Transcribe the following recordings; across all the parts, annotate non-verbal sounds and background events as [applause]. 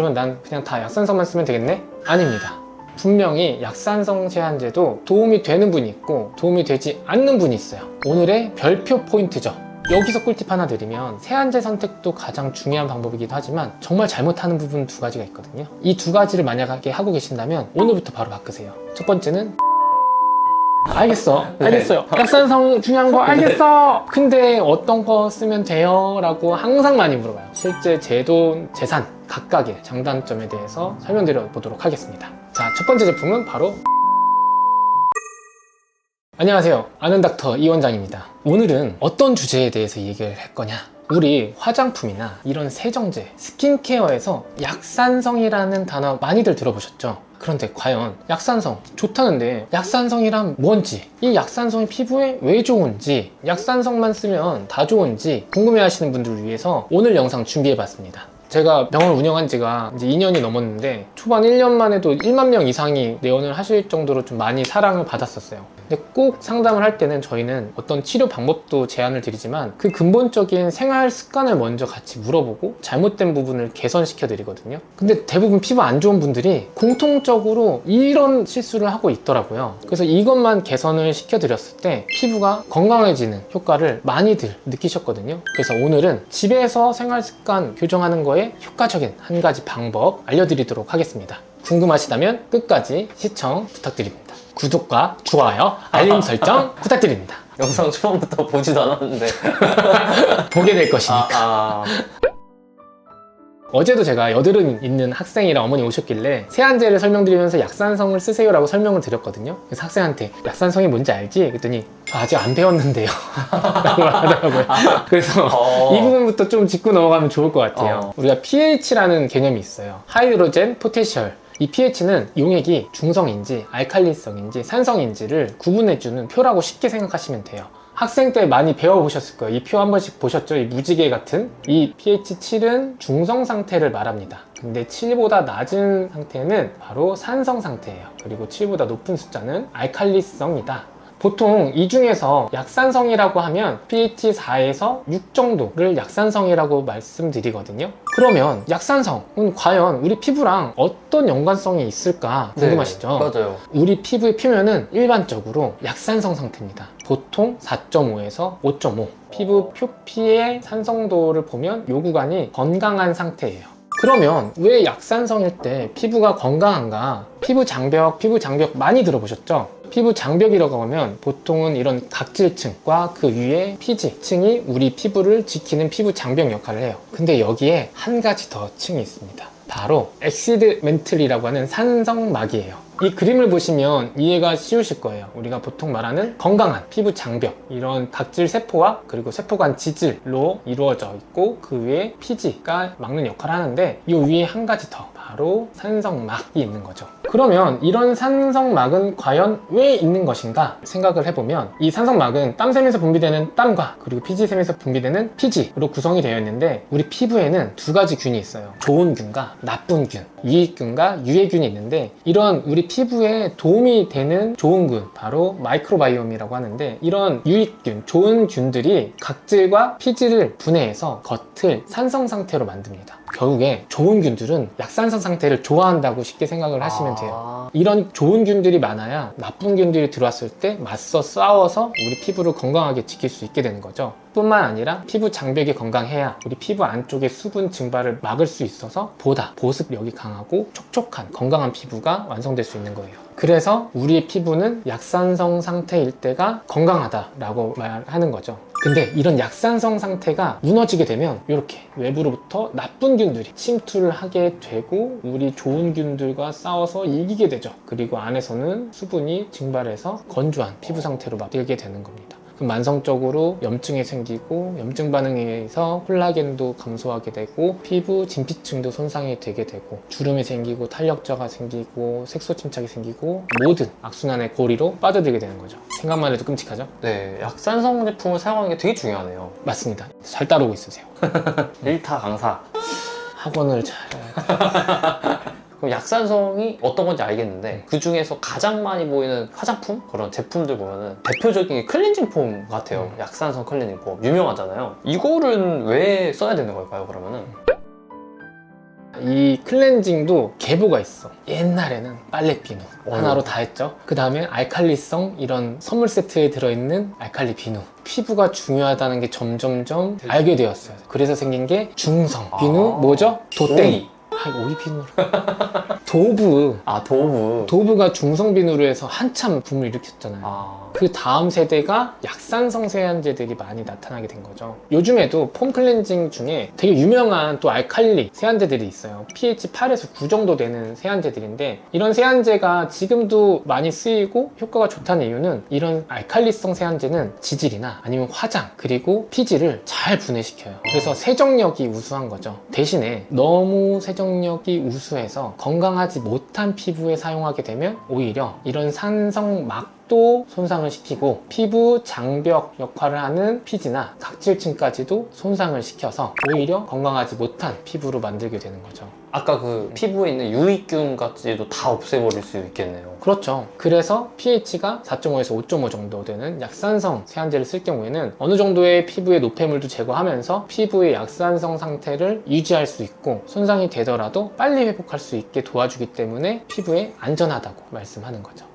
그러면 난 그냥 다 약산성만 쓰면 되겠네? 아닙니다. 분명히 약산성 세안제도 도움이 되는 분이 있고 도움이 되지 않는 분이 있어요. 오늘의 별표 포인트죠. 여기서 꿀팁 하나 드리면 세안제 선택도 가장 중요한 방법이기도 하지만 정말 잘못하는 부분 두 가지가 있거든요. 이 두 가지를 만약에 하고 계신다면 오늘부터 바로 바꾸세요. 첫 번째는 알겠어. 알겠어요. 약산성 중요한 거 알겠어. 근데 어떤 거 쓰면 돼요? 라고 항상 많이 물어봐요. 실제 제 돈, 재산 각각의 장단점에 대해서 설명드려 보도록 하겠습니다. 자, 첫 번째 제품은 바로 안녕하세요. 아는 닥터 이원장입니다. 오늘은 어떤 주제에 대해서 얘기를 할 거냐? 우리 화장품이나 이런 세정제, 스킨케어에서 약산성이라는 단어 많이들 들어보셨죠? 그런데 과연 약산성 좋다는데 약산성이란 뭔지 이 약산성이 피부에 왜 좋은지 약산성만 쓰면 다 좋은지 궁금해 하시는 분들을 위해서 오늘 영상 준비해 봤습니다. 제가 병원을 운영한 지가 이제 2년이 넘었는데 초반 1년만 해도 1만 명 이상이 내원을 하실 정도로 좀 많이 사랑을 받았었어요. 근데 꼭 상담을 할 때는 저희는 어떤 치료 방법도 제안을 드리지만 그 근본적인 생활 습관을 먼저 같이 물어보고 잘못된 부분을 개선시켜 드리거든요. 근데 대부분 피부 안 좋은 분들이 공통적으로 이런 실수를 하고 있더라고요. 그래서 이것만 개선을 시켜 드렸을 때 피부가 건강해지는 효과를 많이들 느끼셨거든요. 그래서 오늘은 집에서 생활 습관 교정하는 거에 효과적인 한 가지 방법 알려드리도록 하겠습니다. 궁금하시다면 끝까지 시청 부탁드립니다. 구독과 좋아요, 알림 [laughs] 설정 부탁드립니다. 영상 초반부터 보지도 않았는데. [laughs] 보게 될 것이니까. 아, 아. 어제도 제가 여드름 있는 학생이랑 어머니 오셨길래 세안제를 설명드리면서 약산성을 쓰세요라고 설명을 드렸거든요. 그래서 학생한테 약산성이 뭔지 알지? 그랬더니 저 아직 안 배웠는데요. 라고 [laughs] 하더라고요. 그래서 어. 이 부분부터 좀 짚고 넘어가면 좋을 것 같아요. 어. 우리가 pH라는 개념이 있어요. 하이드로젠 포테셜. 이 pH는 용액이 중성인지 알칼리성인지 산성인지를 구분해주는 표라고 쉽게 생각하시면 돼요. 학생 때 많이 배워보셨을 거예요. 이 표 한 번씩 보셨죠? 이 무지개 같은. 이 pH 7은 중성 상태를 말합니다. 근데 7보다 낮은 상태는 바로 산성 상태예요. 그리고 7보다 높은 숫자는 알칼리성이다. 보통 이 중에서 약산성이라고 하면 pH 4에서 6 정도를 약산성이라고 말씀드리거든요. 그러면 약산성은 과연 우리 피부랑 어떤 연관성이 있을까 궁금하시죠? 네, 맞아요. 우리 피부의 표면은 일반적으로 약산성 상태입니다. 보통 4.5에서 5.5. 피부 표피의 산성도를 보면 요 구간이 건강한 상태예요. 그러면 왜 약산성일 때 피부가 건강한가? 피부 장벽, 피부 장벽 많이 들어보셨죠? 피부 장벽이라고 하면 보통은 이런 각질층과 그 위에 피지층이 우리 피부를 지키는 피부 장벽 역할을 해요. 근데 여기에 한 가지 더 층이 있습니다. 바로 엑시드 멘틀이라고 하는 산성막이에요. 이 그림을 보시면 이해가 쉬우실 거예요. 우리가 보통 말하는 건강한 피부 장벽, 이런 각질 세포와 그리고 세포간 지질로 이루어져 있고 그 위에 피지가 막는 역할을 하는데 이 위에 한 가지 더 바로 산성막이 있는 거죠. 그러면 이런 산성막은 과연 왜 있는 것인가 생각을 해보면 이 산성막은 땀샘에서 분비되는 땀과 그리고 피지샘에서 분비되는 피지로 구성이 되어 있는데 우리 피부에는 두 가지 균이 있어요. 좋은 균과 나쁜 균, 유익균과 유해균이 있는데 이런 우리 피부에 도움이 되는 좋은 균, 바로 마이크로바이옴이라고 하는데 이런 유익균, 좋은 균들이 각질과 피지를 분해해서 겉을 산성 상태로 만듭니다. 결국에 좋은 균들은 약산성 상태를 좋아한다고 쉽게 생각을 하시면 돼요. 아, 이런 좋은 균들이 많아야 나쁜 균들이 들어왔을 때 맞서 싸워서 우리 피부를 건강하게 지킬 수 있게 되는 거죠. 뿐만 아니라 피부 장벽이 건강해야 우리 피부 안쪽의 수분 증발을 막을 수 있어서 보다 보습력이 강하고 촉촉한 건강한 피부가 완성될 수 있는 거예요. 그래서 우리의 피부는 약산성 상태일 때가 건강하다라고 말하는 거죠. 근데 이런 약산성 상태가 무너지게 되면 이렇게 외부로부터 나쁜 균들이 침투를 하게 되고 우리 좋은 균들과 싸워서 이기게 되죠. 그리고 안에서는 수분이 증발해서 건조한 피부 상태로 만들게 되는 겁니다. 만성적으로 염증이 생기고 염증 반응에 의해서 콜라겐도 감소하게 되고 피부 진피층도 손상이 되게 되고 주름이 생기고 탄력저가 생기고 색소 침착이 생기고 모든 악순환의 고리로 빠져들게 되는 거죠. 생각만 해도 끔찍하죠? 네, 약산성 제품을 사용하는 게 되게 중요하네요. 맞습니다. 잘 따르고 있으세요. [laughs] 일타 강사. 학원을 잘 [laughs] 그럼 약산성이 어떤 건지 알겠는데 그 중에서 가장 많이 보이는 화장품 그런 제품들 보면은 대표적인 게 클렌징 폼 같아요. 음. 약산성 클렌징 폼 유명하잖아요. 이거는 왜 써야 되는 걸까요? 그러면은 이 클렌징도 계보가 있어. 옛날에는 빨래 비누 하나로 다 했죠. 그 다음에 알칼리성 이런 선물 세트에 들어있는 알칼리 비누. 피부가 중요하다는 게 점점점 알게 되었어요. 그래서 생긴 게 중성 비누 아. 뭐죠? 도땡이. 오이. 아, 오이 비누. 도브. 아 도브. 도브가 중성 비누로 해서 한참 붐을 일으켰잖아요. 아 그 다음 세대가 약산성 세안제들이 많이 나타나게 된 거죠. 요즘에도 폼 클렌징 중에 되게 유명한 또 알칼리 세안제들이 있어요. pH 8에서 9 정도 되는 세안제들인데 이런 세안제가 지금도 많이 쓰이고 효과가 좋다는 이유는 이런 알칼리성 세안제는 지질이나 아니면 화장 그리고 피지를 잘 분해시켜요. 그래서 세정력이 우수한 거죠. 대신에 너무 세정력이 우수해서 건강하지 못한 피부에 사용하게 되면 오히려 이런 산성 막 또 손상을 시키고 피부 장벽 역할을 하는 피지나 각질층까지도 손상을 시켜서 오히려 건강하지 못한 피부로 만들게 되는 거죠. 아까 그 피부에 있는 유익균까지도 다 없애버릴 수 있겠네요. 그렇죠. 그래서 pH가 4.5에서 5.5 정도 되는 약산성 세안제를 쓸 경우에는 어느 정도의 피부의 노폐물도 제거하면서 피부의 약산성 상태를 유지할 수 있고 손상이 되더라도 빨리 회복할 수 있게 도와주기 때문에 피부에 안전하다고 말씀하는 거죠.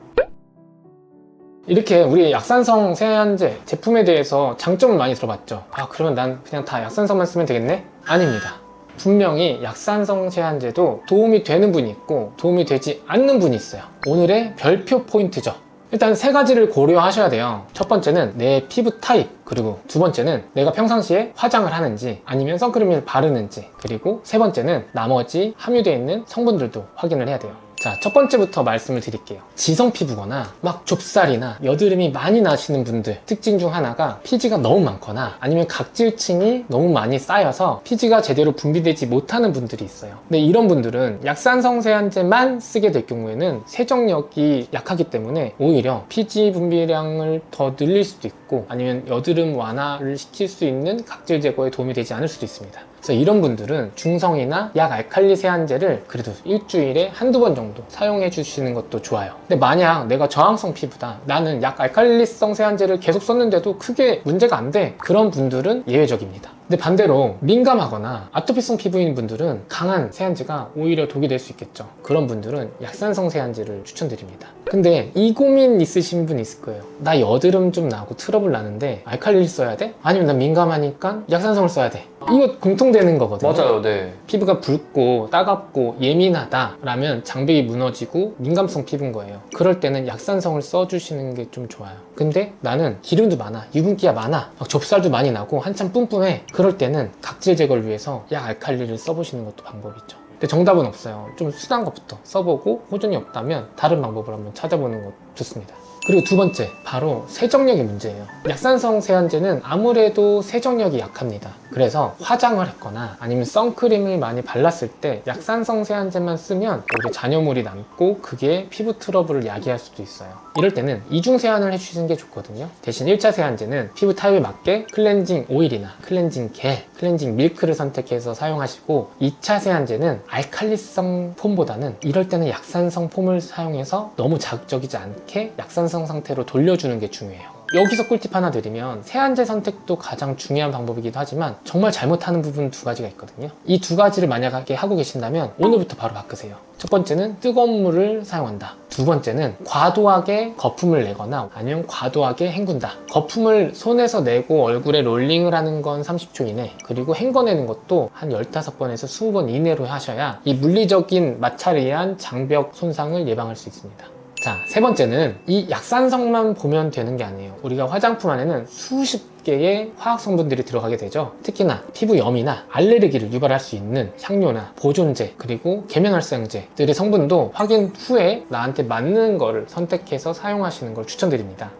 이렇게 우리 약산성 세안제 제품에 대해서 장점을 많이 들어봤죠. 아, 그러면 난 그냥 다 약산성만 쓰면 되겠네? 아닙니다. 분명히 약산성 세안제도 도움이 되는 분이 있고 도움이 되지 않는 분이 있어요. 오늘의 별표 포인트죠. 일단 세 가지를 고려하셔야 돼요. 첫 번째는 내 피부 타입, 그리고 두 번째는 내가 평상시에 화장을 하는지 아니면 선크림을 바르는지, 그리고 세 번째는 나머지 함유되어 있는 성분들도 확인을 해야 돼요. 자, 첫 번째부터 말씀을 드릴게요. 지성 피부거나 막 좁쌀이나 여드름이 많이 나시는 분들 특징 중 하나가 피지가 너무 많거나 아니면 각질층이 너무 많이 쌓여서 피지가 제대로 분비되지 못하는 분들이 있어요. 근데 이런 분들은 약산성 세안제만 쓰게 될 경우에는 세정력이 약하기 때문에 오히려 피지 분비량을 더 늘릴 수도 있고 아니면 여드름 완화를 시킬 수 있는 각질 제거에 도움이 되지 않을 수도 있습니다. 그래서 이런 분들은 중성이나 약 알칼리 세안제를 그래도 일주일에 한두 번 정도 사용해 주시는 것도 좋아요. 근데 만약 내가 저항성 피부다. 나는 약 알칼리성 세안제를 계속 썼는데도 크게 문제가 안 돼. 그런 분들은 예외적입니다. 근데 반대로 민감하거나 아토피성 피부인 분들은 강한 세안제가 오히려 독이 될 수 있겠죠. 그런 분들은 약산성 세안제를 추천드립니다. 근데 이 고민 있으신 분 있을 거예요. 나 여드름 좀 나고 트러블 나는데 알칼리를 써야 돼? 아니면 난 민감하니까 약산성을 써야 돼? 이거 공통되는 거거든요. 맞아요, 네. 피부가 붉고 따갑고 예민하다 라면 장벽이 무너지고 민감성 피부인 거예요. 그럴 때는 약산성을 써주시는 게 좀 좋아요. 근데 나는 기름도 많아, 유분기가 많아, 막 좁쌀도 많이 나고 한참 뿜뿜해. 그럴 때는 각질 제거를 위해서 약 알칼리를 써보시는 것도 방법이죠. 근데 정답은 없어요. 좀 순한 것부터 써보고 호전이 없다면 다른 방법을 한번 찾아보는 것도 좋습니다. 그리고 두 번째, 바로 세정력의 문제예요. 약산성 세안제는 아무래도 세정력이 약합니다. 그래서 화장을 했거나 아니면 선크림을 많이 발랐을 때 약산성 세안제만 쓰면 오히려 잔여물이 남고 그게 피부 트러블을 야기할 수도 있어요. 이럴 때는 이중 세안을 해주시는 게 좋거든요. 대신 1차 세안제는 피부 타입에 맞게 클렌징 오일이나 클렌징 겔, 클렌징 밀크를 선택해서 사용하시고 2차 세안제는 알칼리성 폼보다는 이럴 때는 약산성 폼을 사용해서 너무 자극적이지 않게 약산성 상태로 돌려주는 게 중요해요. 여기서 꿀팁 하나 드리면 세안제 선택도 가장 중요한 방법이기도 하지만 정말 잘못하는 부분 두 가지가 있거든요. 이 두 가지를 만약에 하고 계신다면 오늘부터 바로 바꾸세요. 첫 번째는 뜨거운 물을 사용한다. 두 번째는 과도하게 거품을 내거나 아니면 과도하게 헹군다. 거품을 손에서 내고 얼굴에 롤링을 하는 건 30초 이내 그리고 헹궈내는 것도 한 15번에서 20번 이내로 하셔야 이 물리적인 마찰에 의한 장벽 손상을 예방할 수 있습니다. 자, 세 번째는 이 약산성만 보면 되는 게 아니에요. 우리가 화장품 안에는 수십 개의 화학 성분들이 들어가게 되죠. 특히나 피부염이나 알레르기를 유발할 수 있는 향료나 보존제 그리고 계면활성제들의 성분도 확인 후에 나한테 맞는 거를 선택해서 사용하시는 걸 추천드립니다.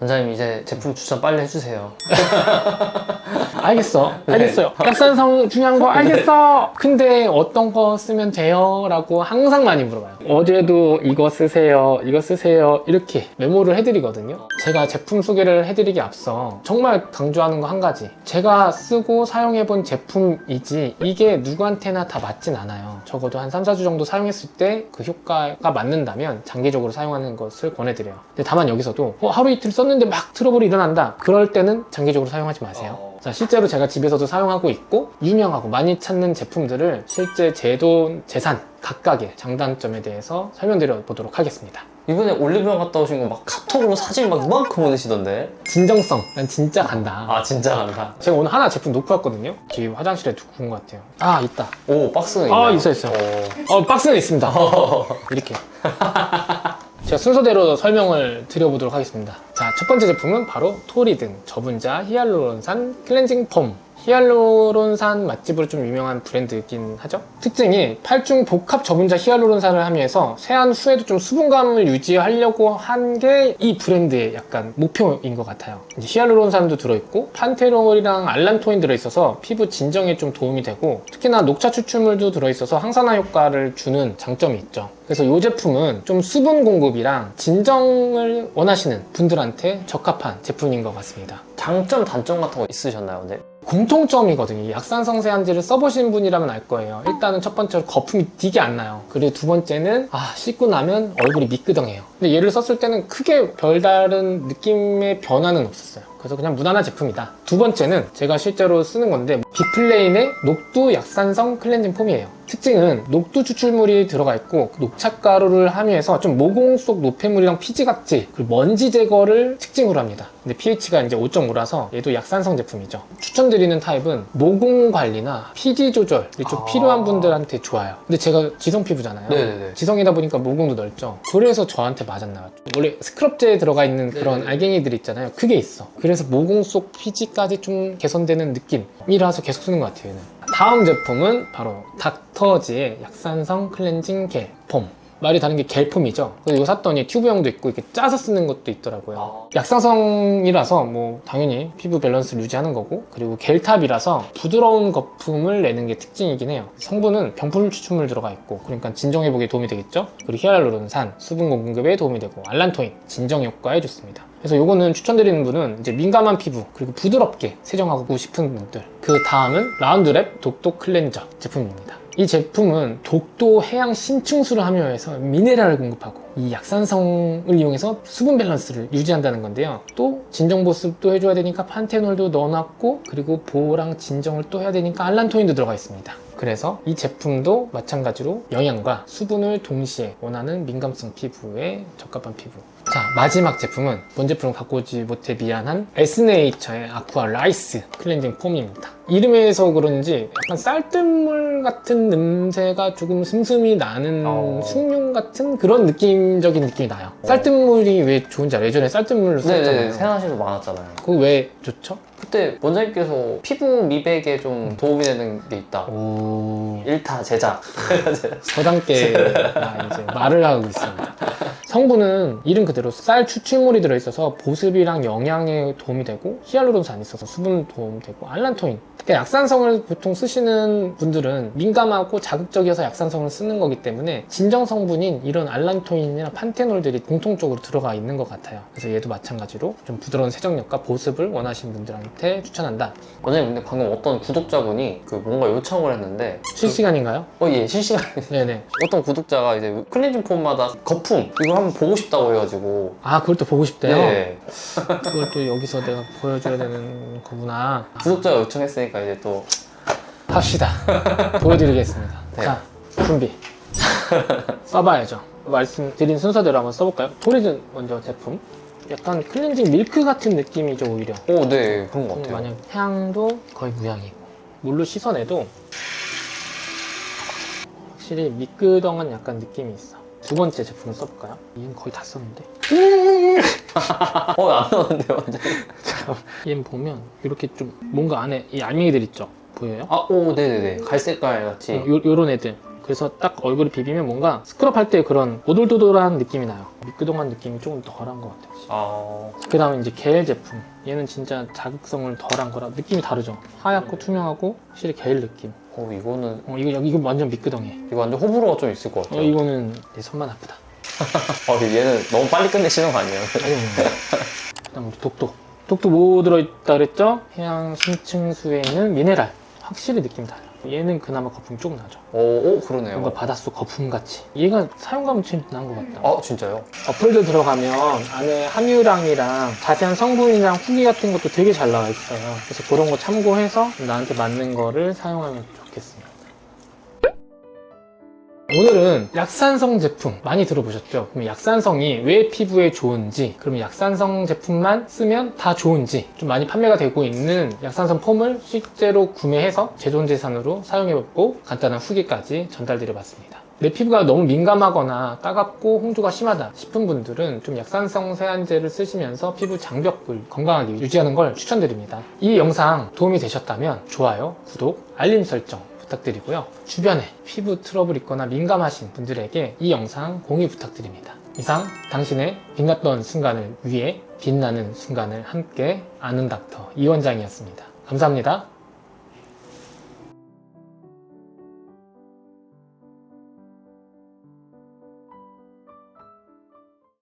원장님 이제 제품 추천 빨리 해주세요. [laughs] 알겠어. 네. 알겠어요. 약산성 중요한 거 알겠어. 근데 어떤 거 쓰면 돼요? 라고 항상 많이 물어봐요. 어제도 이거 쓰세요. 이거 쓰세요. 이렇게 메모를 해드리거든요. 제가 제품 소개를 해드리기 앞서 정말 강조하는 거 한 가지. 제가 쓰고 사용해본 제품이지 이게 누구한테나 다 맞진 않아요. 적어도 한 3, 4주 정도 사용했을 때 그 효과가 맞는다면 장기적으로 사용하는 것을 권해드려요. 근데 다만 여기서도 어, 하루 이틀 썼는데 막 트러블이 일어난다. 그럴 때는 장기적으로 사용하지 마세요. 어. 자, 실제로 제가 집에서도 사용하고 있고 유명하고 많이 찾는 제품들을 실제 제도 재산 각각의 장단점에 대해서 설명드려 보도록 하겠습니다. 이번에 올리브영 갔다 오신 거 막 카톡으로 사진 막 이만큼 보내시던데 진정성, 난 진짜 간다. 아 진짜 간다 제가 오늘 하나 제품 놓고 왔거든요. 뒤 화장실에 두고 온 것 같아요. 아, 있다. 오 박스는 아, 있나요? 있어요. 오. 어, 박스는 있습니다. [laughs] 이렇게. [laughs] 제가 순서대로 설명을 드려보도록 하겠습니다. 자, 첫 번째 제품은 바로 토리든 저분자 히알루론산 클렌징 폼. 히알루론산 맛집으로 좀 유명한 브랜드이긴 하죠. 특징이 팔중 복합 저분자 히알루론산을 하면서 세안 후에도 좀 수분감을 유지하려고 한 게 이 브랜드의 약간 목표인 것 같아요. 히알루론산도 들어있고 판테놀이랑 알란토인 들어있어서 피부 진정에 좀 도움이 되고 특히나 녹차 추출물도 들어있어서 항산화 효과를 주는 장점이 있죠. 그래서 이 제품은 좀 수분 공급이랑 진정을 원하시는 분들한테 적합한 제품인 것 같습니다. 장점 단점 같은 거 있으셨나요 근데? 공통점이거든요. 이 약산성 세안제를 써보신 분이라면 알 거예요. 일단은 첫 번째로 거품이 되게 안 나요. 그리고 두 번째는 아 씻고 나면 얼굴이 미끄덩해요. 근데 얘를 썼을 때는 크게 별다른 느낌의 변화는 없었어요. 그래서 그냥 무난한 제품이다. 두 번째는 제가 실제로 쓰는 건데 비플레인의 녹두 약산성 클렌징 폼이에요. 특징은 녹두 추출물이 들어가 있고 그 녹차가루를 함유해서 좀 모공 속 노폐물이랑 피지각질 그리고 먼지 제거를 특징으로 합니다. 근데 pH가 이제 5.5라서 얘도 약산성 제품이죠. 추천드리는 타입은 모공 관리나 피지 조절 이 좀 아. 필요한 분들한테 좋아요. 근데 제가 지성 피부잖아요. 네네네. 지성이다 보니까 모공도 넓죠. 그래서 저한테 맞았나 요 원래 스크럽제에 들어가 있는 그런 네네. 알갱이들 있잖아요. 그게 있어. 그래서 모공 속 피지까지 좀 개선되는 느낌이라서 계속 쓰는 것 같아요. 얘는. 다음 제품은 바로 닥터지의 약산성 클렌징 겔 폼. 말이 다른 게 겔폼이죠. 그래서 이거 샀더니 튜브형도 있고 이렇게 짜서 쓰는 것도 있더라고요. 아. 약산성이라서 뭐 당연히 피부 밸런스를 유지하는 거고 그리고 겔탑이라서 부드러운 거품을 내는 게 특징이긴 해요. 성분은 병풀 추출물 들어가 있고 그러니까 진정 회복에 도움이 되겠죠. 그리고 히알루론산 수분 공급에 도움이 되고 알란토인 진정 효과에 좋습니다. 그래서 요거는 추천드리는 분은 이제 민감한 피부 그리고 부드럽게 세정하고 싶은 분들 그 다음은 라운드랩 독도 클렌저 제품입니다. 이 제품은 독도 해양 신충수를 함유해서 미네랄을 공급하고 이 약산성을 이용해서 수분 밸런스를 유지한다는 건데요. 또 진정 보습도 해줘야 되니까 판테놀도 넣어놨고 그리고 보호랑 진정을 또 해야 되니까 알란토인도 들어가 있습니다. 그래서 이 제품도 마찬가지로 영양과 수분을 동시에 원하는 민감성 피부에 적합한 피부. 자 마지막 제품은 본 제품을 갖고 오지 못해 미안한 에스네이처의 아쿠아 라이스 클렌징 폼입니다. 이름에서 그런지 약간 쌀뜨물 같은 냄새가 조금 슴슴이 나는 어. 숭늉 같은 그런 느낌적인 느낌이 나요. 쌀뜨물이 왜 좋은지 알아요? 예전에 쌀뜨물로 네네 썼잖아요. 세안실도 많았잖아요 그거 왜 좋죠? 그때 원장님께서 피부 미백에 좀 도움이 되는 게 있다 오... 일타 제작 [laughs] 서당계가 이제 말을 하고 있습니다. 성분은 이름 그대로 쌀 추출물이 들어있어서 보습이랑 영양에 도움이 되고 히알루론산이 있어서 수분 도움 되고 알란토인 그러니까 약산성을 보통 쓰시는 분들은 민감하고 자극적이어서 약산성을 쓰는 거기 때문에 진정 성분인 이런 알란토인이나 판테놀들이 공통적으로 들어가 있는 것 같아요. 그래서 얘도 마찬가지로 좀 부드러운 세정력과 보습을 원하시는 분들한테 추천한다. 원장님 근데 방금 어떤 구독자분이 그 뭔가 요청을 했는데 실시간인가요? 어 예 실시간 [laughs] 네네. 어떤 구독자가 이제 클렌징 폼마다 거품 이거 한번 보고 싶다고 해가지고 아 그걸 또 보고 싶대요. 네 그걸 또 여기서 내가 보여줘야 되는 거구나. 구독자가 요청했으니 까 이제 또 합시다. [laughs] 보여드리겠습니다. 네. 자, 준비. 써봐야죠. 말씀드린 순서대로 한번 써볼까요? 토리즌 먼저 제품. 약간 클렌징 밀크 같은 느낌이죠, 오히려. 오, 네, 그런 것 음, 같아요. 만약 향도 거의 무향이고. 물로 씻어내도 확실히 미끄덩한 약간 느낌이 있어. 두 번째 제품을 써볼까요? 얘는 거의 다 썼는데. [laughs] 어, 안 나오는데, 완전. 얘는 보면 이렇게 좀 뭔가 안에 이 알맹이들 있죠? 보여요? 아, 오, 네네네. 갈색깔 같이. 어, 요, 요런 애들. 그래서 딱 얼굴을 비비면 뭔가 스크럽 할 때 그런 오돌도돌한 느낌이 나요. 미끄덩한 느낌이 조금 덜한 것 같아요. 아, 그 다음에 이제 겔 제품. 얘는 진짜 자극성을 덜한 거라 느낌이 다르죠. 하얗고 투명하고 확실히 겔 느낌. 어, 이거는, 어, 이거, 이거 완전 미끄덩해. 이거 완전 호불호가 좀 있을 것 어, 같아요. 이거는 내 손만 아프다. [laughs] 어, 얘는 너무 빨리 끝내시는 거 아니에요? 그 다음 [laughs] 우리 독도. 독도 뭐 들어있다 그랬죠? 해양 심층수에 있는 미네랄. 확실히 느낌 달라. 얘는 그나마 거품이 좀 나죠. 오, 오 그러네요. 뭔가 바닷속 거품같이. 얘가 사용감은 진짜 나은 것 같다. 아 진짜요? 어플들 들어가면 안에 함유량이랑 자세한 성분이랑 후기 같은 것도 되게 잘 나와 있어요. 그래서 그런 거 참고해서 나한테 맞는 거를 사용하면 좋겠습니다. 오늘은 약산성 제품 많이 들어보셨죠? 그럼 약산성이 왜 피부에 좋은지, 그럼 약산성 제품만 쓰면 다 좋은지, 좀 많이 판매가 되고 있는 약산성 폼을 실제로 구매해서 제존제산으로 사용해보고 간단한 후기까지 전달드려봤습니다. 내 피부가 너무 민감하거나 따갑고 홍조가 심하다 싶은 분들은 좀 약산성 세안제를 쓰시면서 피부 장벽을 건강하게 유지하는 걸 추천드립니다. 이 영상 도움이 되셨다면 좋아요, 구독, 알림 설정 부탁드리고요. 주변에 피부 트러블 있거나 민감하신 분들에게 이 영상 공유 부탁드립니다. 이상 당신의 빛났던 순간을 위해 빛나는 순간을 함께 아는 닥터 이 원장이었습니다. 감사합니다.